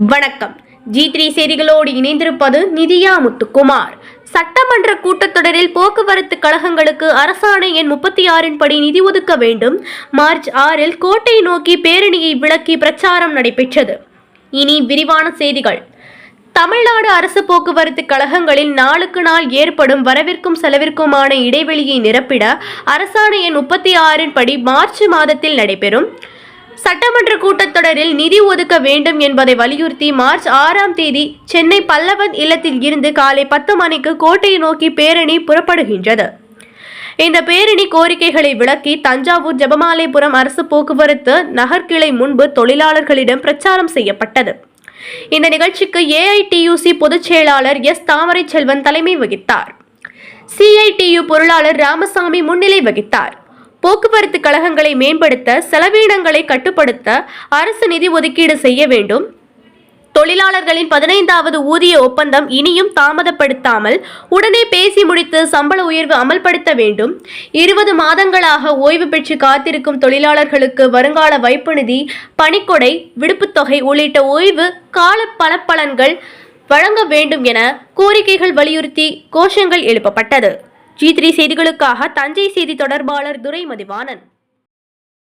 வணக்கம். G three செய்திகளோடு இணைந்திருப்பது நிதியா முத்துக்குமார். சட்டமன்ற கூட்டத்தொடரில் போக்குவரத்து கழகங்களுக்கு அரசாணை எண் முப்பத்தி ஆறின் படி நிதி ஒதுக்க வேண்டும். மார்ச் ஆறில் கோட்டை நோக்கி பேரணியை விளக்கி பிரச்சாரம் நடைபெற்றது. இனி விரிவான செய்திகள். தமிழ்நாடு அரசு போக்குவரத்து கழகங்களில் நாளுக்கு நாள் ஏற்படும் வரவிற்கும் செலவிற்குமான இடைவெளியை நிரப்பிட அரசாணை எண் முப்பத்தி ஆறின் படி மார்ச் மாதத்தில் நடைபெறும். சட்டமன்ற கூட்டத்தொடரில் நிதி ஒதுக்க வேண்டும் என்பதை வலியுறுத்தி மார்ச் ஆறாம் தேதி சென்னை பல்லவன் இல்லத்தில் இருந்து காலை பத்து மணிக்கு கோட்டையை நோக்கி பேரணி புறப்படுகின்றது. இந்த பேரணி கோரிக்கைகளை விளக்கி தஞ்சாவூர் ஜெபமாலைபுரம் அரசு போக்குவரத்து நகர்கிளை முன்பு தொழிலாளர்களிடம் பிரச்சாரம் செய்யப்பட்டது. இந்த நிகழ்ச்சிக்கு ஏஐடியூசி பொதுச் செயலாளர் எஸ் தாமரை செல்வன் தலைமை வகித்தார். சிஐடியு பொருளாளர் ராமசாமி முன்னிலை வகித்தார். போக்குவரத்து கழகங்களை மேம்படுத்த செலவீனங்களை கட்டுப்படுத்த அரசு நிதி ஒதுக்கீடு செய்ய வேண்டும். தொழிலாளர்களின் பதினைந்தாவது ஊதிய ஒப்பந்தம் இனியும் தாமதப்படுத்தாமல் உடனே பேசி முடித்து சம்பள உயர்வு அமல்படுத்த வேண்டும். இருபது மாதங்களாக ஓய்வு பெற்று காத்திருக்கும் தொழிலாளர்களுக்கு வருங்கால வைப்பு நிதி பணிக்கொடை விடுப்புத் தொகை உள்ளிட்ட ஓய்வு கால பலப்பலன்கள் வழங்க வேண்டும் என கோரிக்கைகள் வலியுறுத்தி கோஷங்கள் எழுப்பப்பட்டது. ஜி த்ரீ செய்திகளுக்காக தஞ்சை செய்தி தொடர்பாளர் துரை மதிவாணன்